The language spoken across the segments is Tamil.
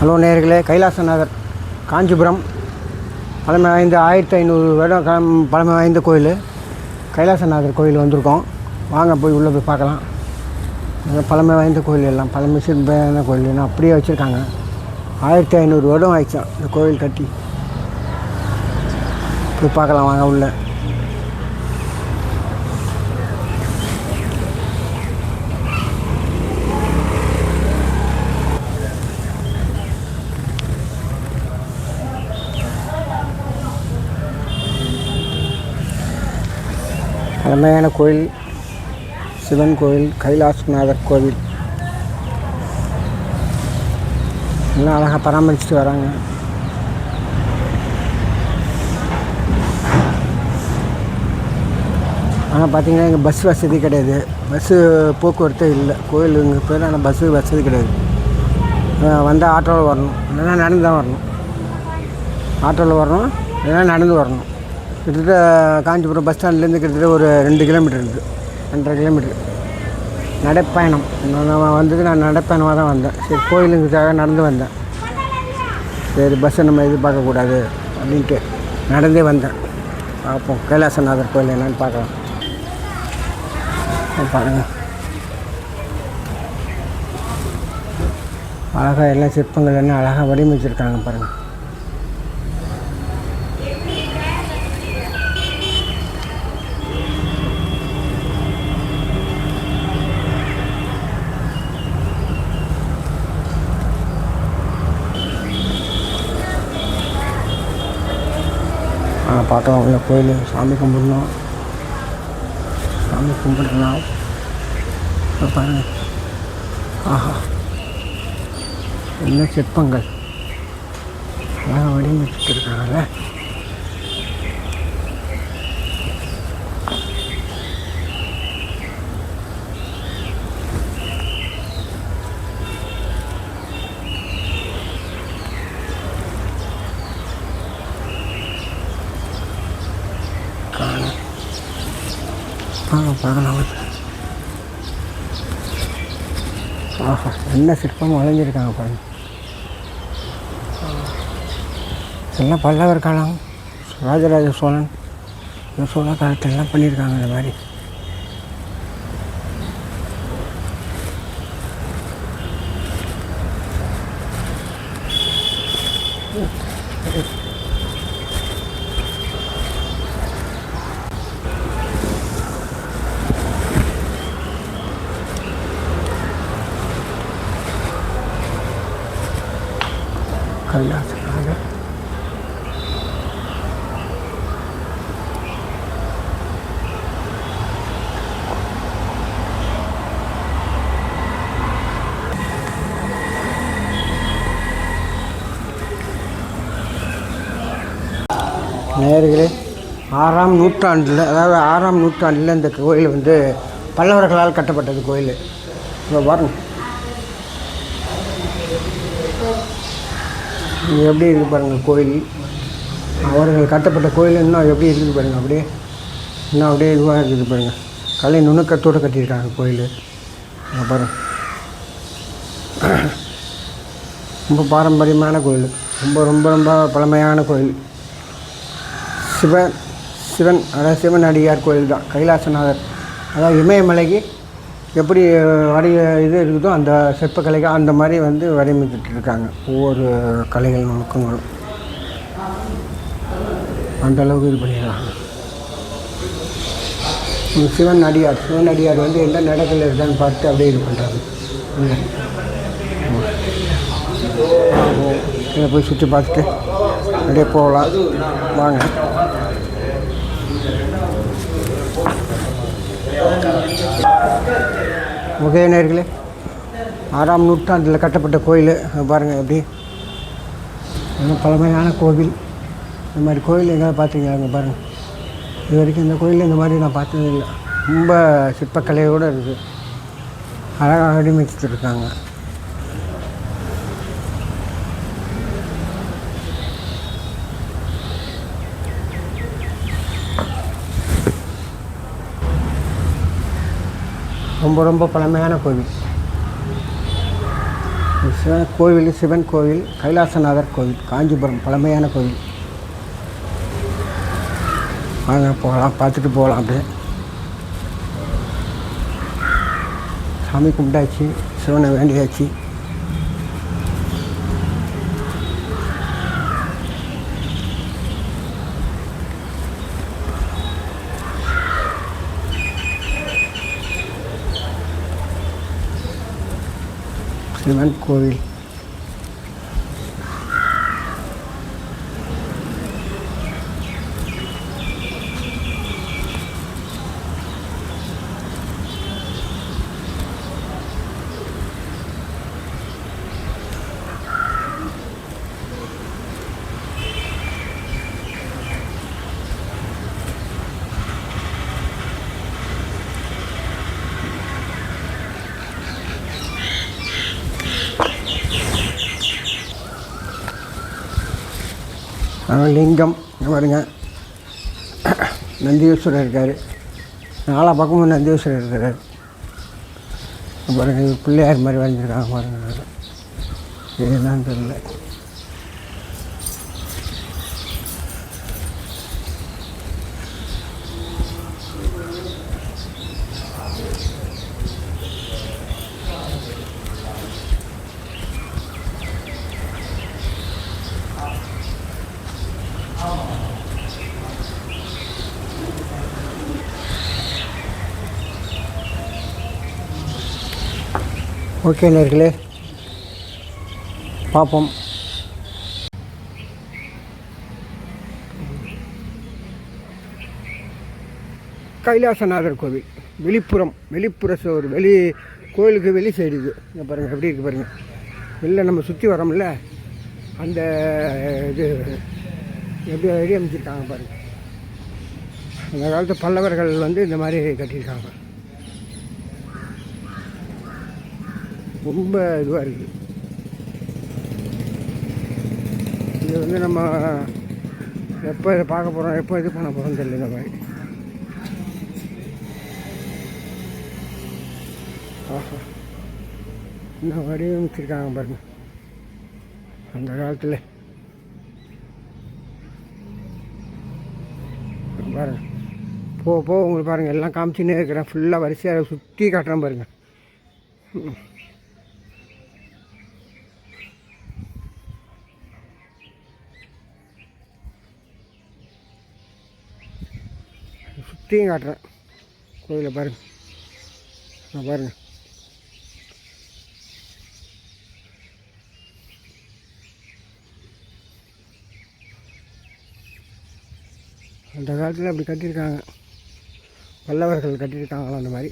ஹலோ நேயர்களே கைலாசநாதர் காஞ்சிபுரம். பழமை வாய்ந்த ஆயிரத்தி ஐநூறு வருடம் கம் பழமை வாய்ந்த கோயில். கைலாசநாதர் கோயில் வந்திருக்கோம். வாங்க போய் உள்ளே போய் பார்க்கலாம். பழமை வாய்ந்த கோயில் எல்லாம் பழமை சிறப்பான கோயில். அப்படியே வச்சுருக்காங்க. ஆயிரத்தி ஐநூறு வருடம் ஆயிடுச்சான் இந்த கோயில் கட்டி. போய் பார்க்கலாம் வாங்க உள்ள. அருமையான கோயில் சிவன் கோயில் கைலாசநாதர் கோவில். எல்லாம் அழகாக பராமரிச்சுட்டு வராங்க. ஆனால் பார்த்தீங்கன்னா இங்கே பஸ் வசதி கிடையாது. பஸ்ஸு போக்குவரத்து இல்லை. கோயில் இங்கே போய் ஆனால் பஸ்ஸு வசதி கிடையாது. வந்தால் ஆட்டோவில் வரணும். இல்லைன்னா நடந்து தான் வரணும். ஆட்டோவில் வரணும் இல்லைன்னா நடந்து வரணும். கிட்டத்தட்ட காஞ்சிபுரம் பஸ் ஸ்டாண்ட்லேருந்து கிட்டத்தட்ட ஒரு ரெண்டு கிலோமீட்டர் இருக்குது. ரெண்டரை கிலோமீட்டர். நடைப்பயணம். நான் நான் வந்தது நான் நடைப்பயணமாக தான் வந்தேன். சரி கோயிலுங்கிறதுக்காக நடந்து வந்தேன். சரி பஸ்ஸை நம்ம எதிர்பார்க்கக்கூடாது அப்படின்ட்டு நடந்தே வந்தேன். பார்ப்போம் கைலாசநாதர் கோயில் என்னன்னு பார்க்கலாம். பாருங்க. அழகாக எல்லாம் சிற்பங்கள் என்ன அழகாக வடிவமைச்சிருக்காங்க பாருங்கள் ஆ பார்க்கலாம். உள்ள கோயில் சாமி கும்பிடணும். சாமி கும்பிடலாம். பாருங்க. ஆஹா. என்ன சிற்பங்கள்? அழகாக வடிவமைச்சிருக்காங்கல்ல பார்க்கலாம் ஆஹா என்ன சிற்பம் வளைஞ்சிருக்காங்க பாருங்க. எல்லாம் பல்லவர் காலம் ராஜராஜ சோழன். இந்த சோழ காலத்திலலாம் பண்ணியிருக்காங்க இந்த மாதிரி? கைலாசநாதர் ஆறாம் நூற்றாண்டில் அதாவது ஆறாம் நூற்றாண்டில் இந்த கோயில் வந்து பல்லவர்களால் கட்டப்பட்டது கோயில். இப்போ பாருங்க. எப்படி இருக்குது பாருங்கள் கோயில். அவர்கள் கட்டப்பட்ட கோயில் இன்னும் எப்படி இருக்குது பாருங்கள் அப்படியே. இன்னும் அப்படியே இதுவாக இருக்குது பாருங்கள் கலை நுணுக்கத்தோடு கட்டியிருக்காங்க கோயில். அப்புறம் ரொம்ப பாரம்பரியமான கோயில். ரொம்ப ரொம்ப ரொம்ப பழமையான கோயில். சிவன் சிவன் அதாவது சிவன் அடியார் கோயில் தான் கைலாசநாதர். அதாவது இமயமலைக்கு எப்படி வடி இது இருக்குதோ அந்த சிற்பக்கலைகள் அந்த மாதிரி வந்து வடிவமைத்துட்டு இருக்காங்க ஒவ்வொரு கலைகள் நுணுக்கங்களும் அந்த அளவுக்கு இது பண்ணிடுறாங்க சிவன் அடியார் சிவன் அடியார் வந்து எந்த நடக்கல இருக்கான்னு பார்த்து அப்படியே இது பண்ணுறாங்க இதை போய் சுற்றி பார்த்துட்டு அப்படியே போகலாம். வாங்க. முகைய ஆறாம் நூற்றாண்டில் கட்டப்பட்ட கோயில் பாருங்கள் எப்படி. இன்னும் பழமையான கோவில். இந்த மாதிரி கோயில் எங்கேயாவது பார்த்துருக்கீங்க பாருங்கள் இது வரைக்கும் இந்த கோயில் இந்த மாதிரி நான் பார்த்தது இல்லை. ரொம்ப சிற்பக்கலையோடு இருக்குது. அழகாக வடிவமைச்சிட்டு ரொம்ப ரொம்ப பழமையான கோவில். சிவன் கோவில் சிவன் கோவில் கைலாசநாதர் கோவில் காஞ்சிபுரம் பழமையான கோவில். வாங்க போகலாம் பார்த்துட்டு போகலாம் அப்படியே. சாமி கும்பிட்டாச்சு சிவனை வேண்டியாச்சு. சிவன் கோவில் அஹ் லிங்கம் பாருங்க. நந்தீஸ்வரர் இருக்கார். நாலா பக்கமும் நந்தீஸ்வரர் இருக்கார். பாருங்கள் பிள்ளையார் மாதிரி வரைஞ்சிருக்காங்க பாருங்க. இது என்னன்னு தெரியல. ஓகே நேர்களே பார்ப்போம். கைலாசநாதர் கோவில் வெளிப்புறம் வெளிப்புற சோறு வெளி கோயிலுக்கு வெளி சைடு இது. இங்கே பாருங்கள் எப்படி இருக்குது பாருங்கள் வெளில நம்ம சுற்றி வரோம்ல அந்த இது எப்படி வழி அமைச்சிருக்காங்க பாருங்கள் அந்த காலத்து பல்லவர்கள் வந்து இந்த மாதிரி கட்டியிருக்காங்க. ரொம்ப இதுவாக இருக்குது இது வந்து நம்ம எப்போ இதை பார்க்க போகிறோம் எப்போ இது பண்ண போகிறோம் தெரியல இந்த மாதிரி. ஆஹா. இன்னும் வடிவமைச்சிருக்காங்க பாருங்க. அந்த காலத்தில். பாருங்க. போ போக உங்களுக்கு பாருங்கள் எல்லாம் காமிச்சுன்னே இருக்கிறேன். ஃபுல்லாக வரிசையாக சுற்றி காட்டுறேன் பாருங்கள் சுற்றியும் காட்டுறேன். கோயிலை பாருங்கள் நான் பாருங்கள் அந்த காலத்தில் அப்படி கட்டியிருக்காங்க. பல்லவர்கள் கட்டியிருக்காங்களா அந்த மாதிரி.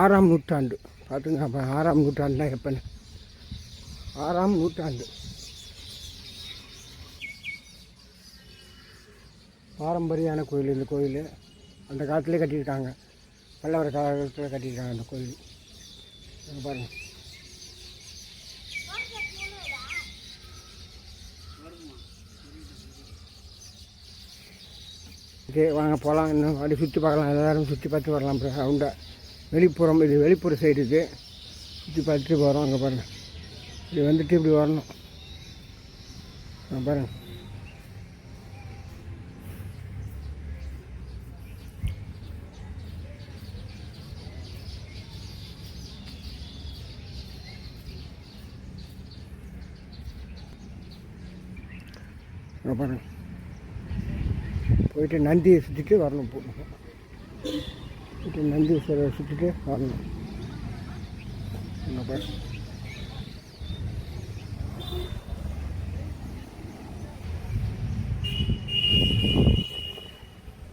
ஆறாம் நூற்றாண்டு. பார்த்துங்க அப்போ ஆறாம் நூற்றாண்டுனா எப்போன்னு. ஆறாம் நூற்றாண்டு. பாரம்பரியான கோயில் இந்த கோயில். அந்த காலத்துலேயே கட்டியிருக்காங்க. பல்லவர் காலத்தில் கட்டியிருக்காங்க அந்த கோயில். பாருங்கள் ஓகே வாங்க போகலாம் இன்னும் அப்படி சுற்றி பார்க்கலாம். எல்லோரும் சுற்றி பார்த்து வரலாம். ரவுண்டா வெளிப்புறம் இது வெளிப்புற சைடு இது. சுற்றி பார்த்துட்டு போகிறோம் அங்கே பாருங்கள் இது வந்துட்டு இப்படி வரணும். பாருங்கள் இங்கே பாருங்கள் போயிட்டு நந்தியை சுற்றிட்டு வரணும் போ. போயிட்டு நந்தீஸ்வரரை சுற்றிட்டு வரணும். இங்கே பாரு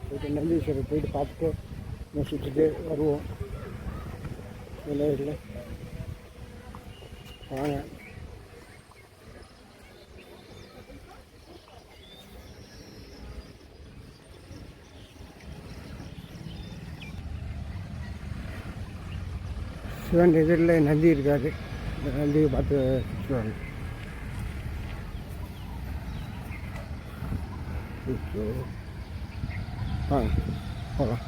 போயிட்டு நந்தீஸ்வரர் போயிட்டு பார்த்துட்டு நம்ம சுற்றிட்டு வருவோம். இல்லை இல்லை. வாங்க. சிவன் எதிரில் நந்தி இருக்காரு. இந்த நந்தியை பார்த்து சுற்றுவாங்க வரணும் வாங்க போகலாம்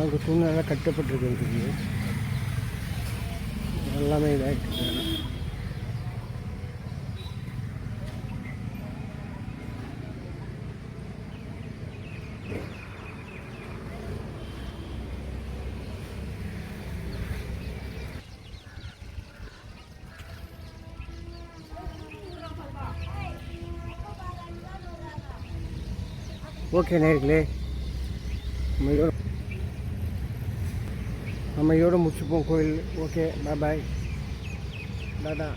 அங்கே தூணெல்லாம் கட்டப்பட்டிருக்கு. எல்லாமே இதாகிட்டு ஓகே நேர்களே. நம்ம இதோட நம்ம இதோட முடிச்சுப்போம் கோயில். Okay bye bye Tata.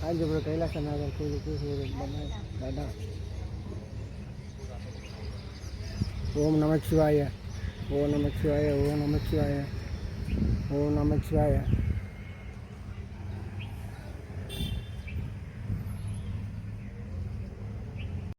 Kanchipuram Kailasanathar கோயிலுக்கு டாடா. ஓம் நமச்சிவாய. ஓம் நமச்சிவாய ஓம் நமச்சிவாய. ஓம் நமச்சிவாய.